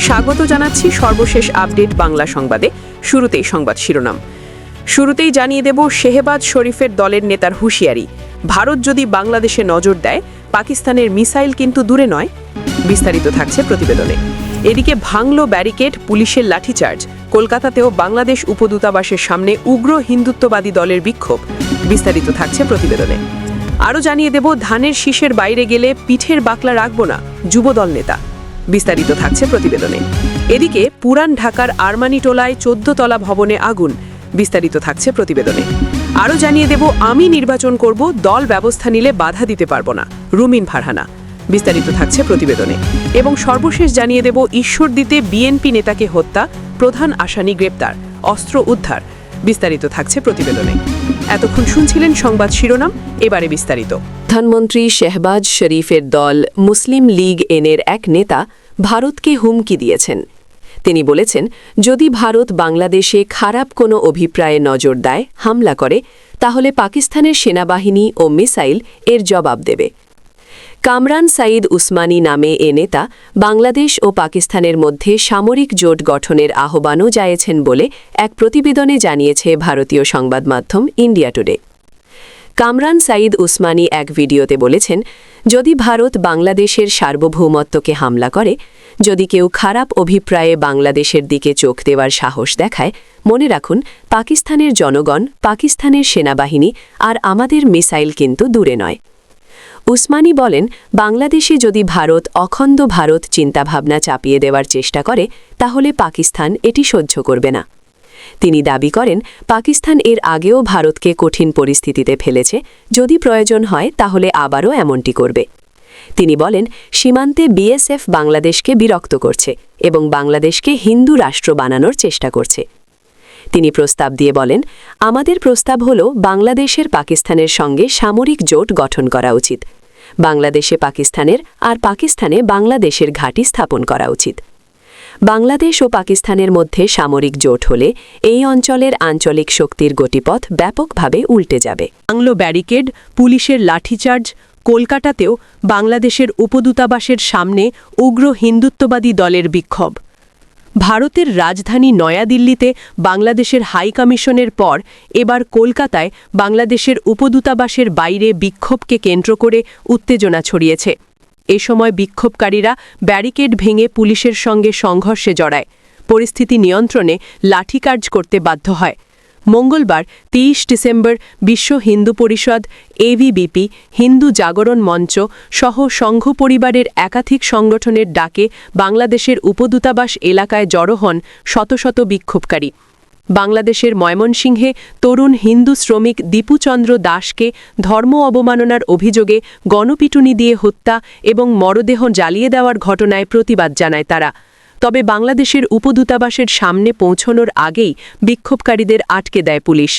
স্বাগত জানাচ্ছি সর্বশেষ আপডেট বাংলা সংবাদে। শুরুতেই সংবাদ শিরোনাম। শুরুতেই জানিয়ে দেব শেহবাজ শরীফের দলের নেতার হুঁশিয়ারি। ভারত যদি বাংলাদেশে নজর দেয়, পাকিস্তানের মিসাইল কিন্তু দূরে নয়। বিস্তারিত থাকছে প্রতিবেদনে। এদিকে ভাঙল ব্যারিকেড, পুলিশের লাঠিচার্জ। কলকাতাতেও বাংলাদেশ উপদূতাবাসের সামনে উগ্র হিন্দুত্ববাদী দলের বিক্ষোভ। বিস্তারিত থাকছে প্রতিবেদনে। আরও জানিয়ে দেব, ধানের শীষের বাইরে গেলে পিঠের বাকলা রাখব না, যুবদল নেতা। বিস্তারিত থাকছে প্রতিবেদনে। এদিকে পুরান ঢাকার আরমানিটোলায় চোদ্দ তলা ভবনে আগুন, বিস্তারিত থাকছে প্রতিবেদনে। আরও জানিয়ে দেব, আমি নির্বাচন করব, দল ব্যবস্থা নিলে বাধা দিতে পারব না, রুমিন ফারহানা। বিস্তারিত থাকছে প্রতিবেদনে। এবং সর্বশেষ জানিয়ে দেব ঈশ্বর দিতে বিএনপি নেতাকে হত্যা, প্রধান আসামি গ্রেপ্তার, অস্ত্র উদ্ধার। বিস্তারিত থাকছে প্রতিবেদনে। এতক্ষণ শুনছিলেন সংবাদ শিরোনাম, এবারে বিস্তারিত। প্রধানমন্ত্রী শেহবাজ শরীফের দল মুসলিম লীগ এনের এক নেতা ভারতকে হুমকি দিয়েছেন। তিনি বলেছেন, যদি ভারত বাংলাদেশে খারাপ কোনো অভিপ্রায়ে নজর দেয়, হামলা করে, তাহলে পাকিস্তানের সেনাবাহিনী ও মিসাইল এর জবাব দেবে। কামরান সাইদ উসমানী নামে এ নেতা বাংলাদেশ ও পাকিস্তানের মধ্যে সামরিক জোট গঠনের আহ্বানও জানিয়েছেন বলে এক প্রতিবেদনে জানিয়েছে ভারতীয় সংবাদ মাধ্যম ইন্ডিয়া টুডে। কামরান সাইদ উসমানী এক ভিডিওতে বলেছেন, যদি ভারত বাংলাদেশের সার্বভৌমত্বকে হামলা করে, যদি কেউ খারাপ অভিপ্রায়ে বাংলাদেশের দিকে চোখ দেওয়ার সাহস দেখায়, মনে রাখুন, পাকিস্তানের জনগণ, পাকিস্তানের সেনাবাহিনী আর আমাদের মিসাইল কিন্তু দূরে নয়। উসমানী বলেন, বাংলাদেশে যদি ভারত অখণ্ড ভারত চিন্তাভাবনা চাপিয়ে দেওয়ার চেষ্টা করে, তাহলে পাকিস্তান এটি সহ্য করবে না। তিনি দাবি করেন, পাকিস্তান এর আগেও ভারতকে কঠিন পরিস্থিতিতে ফেলেছে, যদি প্রয়োজন হয় তাহলে আবারও এমনটি করবে। তিনি বলেন, সীমান্তে বিএসএফ বাংলাদেশকে বিরক্ত করছে এবং বাংলাদেশকে হিন্দু রাষ্ট্র বানানোর চেষ্টা করছে। তিনি প্রস্তাব দিয়ে বলেন, আমাদের প্রস্তাব হল, বাংলাদেশের পাকিস্তানের সঙ্গে সামরিক জোট গঠন করা উচিত। বাংলাদেশে পাকিস্তানের আর পাকিস্তানে বাংলাদেশের ঘাঁটি স্থাপন করা উচিত। বাংলাদেশ ও পাকিস্তানের মধ্যে সামরিক জোট হলে এই অঞ্চলের আঞ্চলিক শক্তির গতিপথ ব্যাপকভাবে উল্টে যাবে। বাংলো ব্যারিকেড, পুলিশের লাঠিচার্জ, কলকাতাতেও বাংলাদেশের উপদূতাবাসের সামনে উগ্র হিন্দুত্ববাদী দলের বিক্ষোভ। ভারতের রাজধানী নয়াদিল্লিতে বাংলাদেশের হাই কমিশনের পর এবার কলকাতায় বাংলাদেশের উপদূতাবাসের বাইরে বিক্ষোভকে কেন্দ্র করে উত্তেজনা ছড়িয়েছে। এ সময় বিক্ষোভকারীরা ব্যারিকেড ভেঙে পুলিশের সঙ্গে সংঘর্ষে জড়ায়। পরিস্থিতি নিয়ন্ত্রণে লাঠিচার্জ করতে বাধ্য হয়। মঙ্গলবার তেইশ ডিসেম্বর বিশ্ব হিন্দু পরিষদ এভিবিপি হিন্দু জাগরণ মঞ্চ সহ সংঘ পরিবারের একাধিক সংগঠনের ডাকে বাংলাদেশের উপদূতাবাস এলাকায় জড়ো হন শত শত বিক্ষোভকারী। বাংলাদেশের ময়মনসিংহে তরুণ হিন্দু শ্রমিক দীপুচন্দ্র দাসকে ধর্ম অবমাননার অভিযোগে গণপিটুনি দিয়ে হত্যা এবং মরদেহ জ্বালিয়ে দেওয়ার ঘটনায় প্রতিবাদ জানায় তারা। তবে বাংলাদেশের উপদূতাবাসের সামনে পৌঁছনোর আগেই বিক্ষোভকারীদের আটকে দেয় পুলিশ।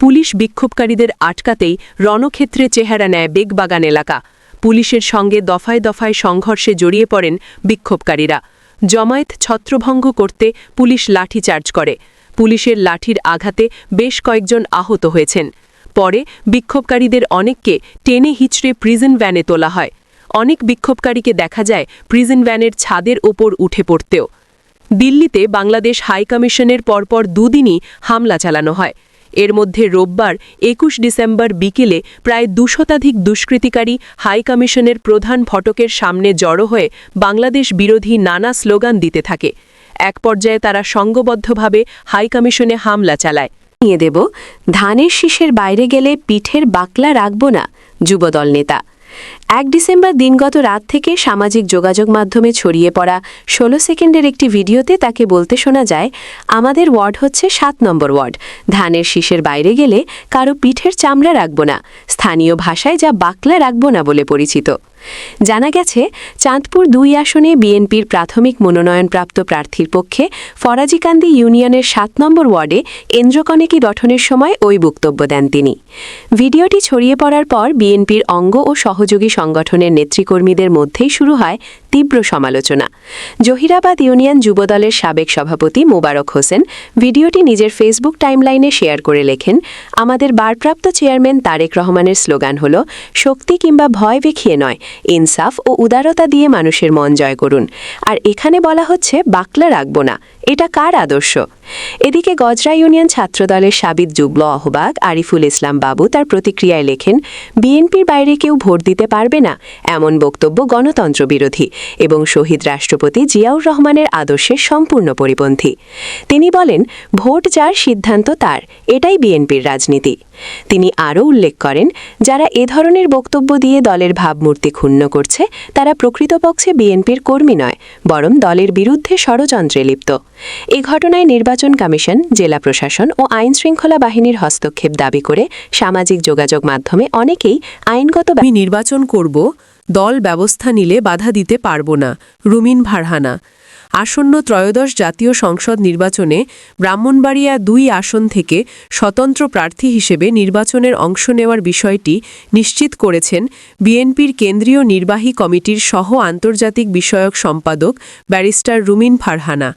পুলিশ বিক্ষোভকারীদের আটকাতেই রণক্ষেত্রে চেহারা নেয় বেগবাগান এলাকা। পুলিশের সঙ্গে দফায় দফায় সংঘর্ষে জড়িয়ে পড়েন বিক্ষোভকারীরা। জমায়েত ছত্রভঙ্গ করতে পুলিশ লাঠিচার্জ করে। পুলিশের লাঠির আঘাতে বেশ কয়েকজন আহত হয়েছেন। পরে বিক্ষোভকারীদের অনেককে টেনে হিচড়ে প্রিজন ভ্যানে তোলা হয়। অনেক বিক্ষোভকারীকে দেখা যায় প্রিজন ভ্যানের ছাদের ওপর উঠে পড়তেও। দিল্লিতে বাংলাদেশ হাই কমিশনের পরপর দুদিনই হামলা চালানো হয়। এর মধ্যে রোববার একুশ ডিসেম্বর বিকেলে প্রায় দুশতাধিক দুষ্কৃতিকারী হাই কমিশনের প্রধান ফটকের সামনে জড়ো হয়ে বাংলাদেশ বিরোধী নানা স্লোগান দিতে থাকে। এক পর্যায়ে তারা সঙ্গবদ্ধভাবে হাই কমিশনে হামলা চালায়। নিয়ে দেব, ধানের শীষের বাইরে গেলে পিঠের বাকলা রাখব না, যুবদল নেতা। এক ডিসেম্বর দিনগত রাত থেকে সামাজিক যোগাযোগ মাধ্যমে ছড়িয়ে পড়া ষোলো সেকেন্ডের একটি ভিডিওতে তাকে বলতে শোনা যায়, আমাদের ওয়ার্ড হচ্ছে সাত নম্বর ওয়ার্ড। ধানের শীষের বাইরে গেলে কারও পিঠের চামড়া রাখব না, স্থানীয় ভাষায় যা বাকলা রাখব না বলে পরিচিত। জানা গেছে, চাঁদপুর দুই আসনে বিএনপির প্রাথমিক মনোনয়নপ্রাপ্ত প্রার্থীর পক্ষে ফরাজিকান্দি ইউনিয়নের সাত নম্বর ওয়ার্ডে এন্দ্রকনেকি গঠনের সময় ওই বক্তব্য দেন তিনি। ভিডিওটি ছড়িয়ে পড়ার পর বিএনপির অঙ্গ ও সহযোগী সংগঠনের নেতৃকর্মীদের মধ্যেই শুরু হয় তীব্র সমালোচনা। জহিরাবাদ ইউনিয়ন যুবদলের সাবেক সভাপতি মোবারক হোসেন ভিডিওটি নিজের ফেসবুক টাইমলাইনে শেয়ার করে লেখেন, আমাদের বারপ্রাপ্ত চেয়ারম্যান তারেক রহমানের স্লোগান হল, শক্তি কিংবা ভয় দেখিয়ে নয়, ইনসাফ ও উদারতা দিয়ে মানুষের মন জয় করুন। আর এখানে বলা হচ্ছে, বাকলা রাখব না। এটা কার আদর্শ? এদিকে গজরা ইউনিয়ন ছাত্রদলের সাবিত যুগ্ম আহ্বায়ক আরিফুল ইসলাম বাবু তার প্রতিক্রিয়ায় লেখেন, বিএনপির বাইরে কেউ ভোট দিতে পারবে না, এমন বক্তব্য গণতন্ত্র বিরোধী এবং শহীদ রাষ্ট্রপতি জিয়াউর রহমানের আদর্শের সম্পূর্ণ পরিপন্থী। তিনি বলেন, ভোট যার সিদ্ধান্ত তার, এটাই বিএনপির রাজনীতি। তিনি আরও উল্লেখ করেন, যারা এ ধরনের বক্তব্য দিয়ে দলের ভাবমূর্তি ক্ষুণ্ণ করছে, তারা প্রকৃতপক্ষে বিএনপির কর্মী নয়, বরং দলের বিরুদ্ধে ষড়যন্ত্রে লিপ্ত। এ ঘটনায় নির্বাচন কমিশন, জেলা প্রশাসন ও আইন শৃঙ্খলা বাহিনীর হস্তক্ষেপ দাবি করে সামাজিক যোগাযোগ মাধ্যমে অনেকেই আইনগত নির্বাচন করব, দল ব্যবস্থা নিলে বাধা দিতে পারব না, রুমিন ভারহানা আসন্ন ত্রয়োদশ জাতীয় সংসদ নির্বাচনে ব্রাহ্মণবাড়িয়া দুই আসন থেকে স্বতন্ত্র প্রার্থী হিসেবে নির্বাচনের অংশ নেওয়ার বিষয়টি নিশ্চিত করেছেন বিএনপির কেন্দ্রীয় নির্বাহী কমিটির সহ আন্তর্জাতিক বিষয়ক সম্পাদক ব্যারিস্টার রুমিন ফারহানা।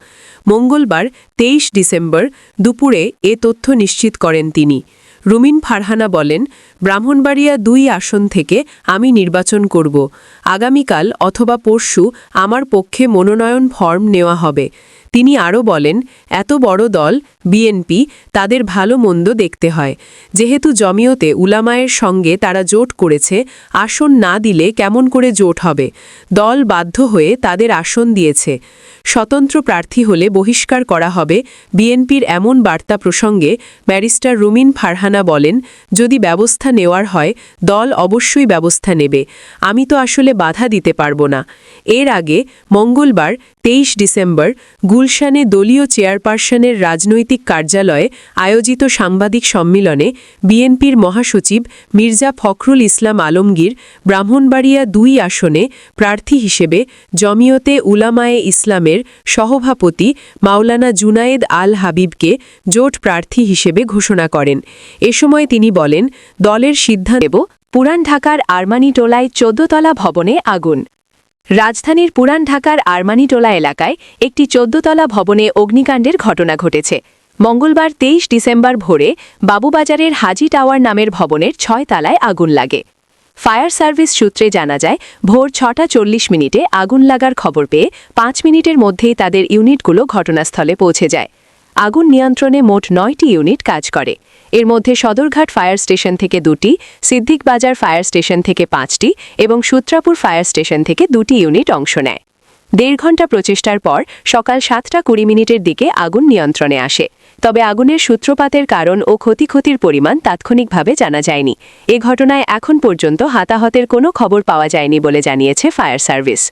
মঙ্গলবার তেইশ ডিসেম্বর দুপুরে এ তথ্য নিশ্চিত করেন তিনি। রুমিন ফারহানা বলেন, ব্রাহ্মণবাড়িয়া দুই আসন থেকে আমি নির্বাচন করব। আগামীকাল অথবা পরশু আমার পক্ষে মনোনয়ন ফর্ম নেওয়া হবে। তিনি আরও বলেন, এত বড় দল, বিএনপি, তাদের ভালো মন্দ দেখতে হয়। যেহেতু জমিয়তে উলামায়ের সঙ্গে তারা জোট করেছে, আসন না দিলে কেমন করে জোট হবে? দল বাধ্য হয়ে তাদের আসন দিয়েছে। স্বতন্ত্র প্রার্থী হলে বহিষ্কার করা হবে। বিএনপির এমন বার্তা প্রসঙ্গে ব্যারিস্টার রুমিন ফারহানা বলেন, যদি ব্যবস্থা নেওয়ার হয়, দল অবশ্যই ব্যবস্থা নেবে। আমি তো আসলে বাধা দিতে পারব না। এর আগে মঙ্গলবার, তেইশ ডিসেম্বর গুলশানে দলীয় চেয়ারপারসনের রাজনৈতিক কার্যালয়ে আয়োজিত সাংবাদিক সম্মেলনে বিএনপির মহাসচিব মির্জা ফখরুল ইসলাম আলমগীর ব্রাহ্মণবাড়িয়া দুই আসনে প্রার্থী হিসেবে জমিয়তে উলামায়ে ইসলামের সহভাপতি মাওলানা জুনায়েদ আল হাবিবকে জোট প্রার্থী হিসেবে ঘোষণা করেন। এ সময় তিনি বলেন, দলের সিদ্ধান্ত, পুরান ঢাকার আরমানিটোলায় চোদ্দতলা ভবনে আগুন। রাজধানীর পুরান ঢাকার আরমানিটোলা এলাকায় একটি চোদ্দতলা ভবনে অগ্নিকাণ্ডের ঘটনা ঘটেছে। মঙ্গলবার তেইশ ডিসেম্বর ভোরে বাবুবাজারের হাজি টাওয়ার নামের ভবনের ছয় তালায় আগুন লাগে। ফায়ার সার্ভিস সূত্রে জানা যায়, ভোর ছটা চল্লিশ মিনিটে আগুন লাগার খবর পেয়ে পাঁচ মিনিটের মধ্যেই তাদের ইউনিটগুলো ঘটনাস্থলে পৌঁছে যায়। আগুন নিয়ন্ত্রণে মোট নয়টি ইউনিট কাজ করে। এর মধ্যে সদরঘাট ফায়ার স্টেশন থেকে দুটি, সিদ্দিক বাজার ফায়ার স্টেশন থেকে পাঁচটি এবং সূত্রাপুর ফায়ার স্টেশন থেকে দুটি ইউনিট অংশ নেয়। দেড় ঘণ্টা প্রচেষ্টার পর সকাল সাতটা কুড়ি মিনিটের দিকে আগুন নিয়ন্ত্রণে আসে। তবে আগুনের সূত্রপাতের কারণ ও ক্ষতিক্ষতির পরিমাণ তাৎক্ষণিকভাবে জানা যায়নি। এ ঘটনায় এখন পর্যন্ত হাতাহতের কোনো খবর পাওয়া যায়নি বলে জানিয়েছে ফায়ার সার্ভিস।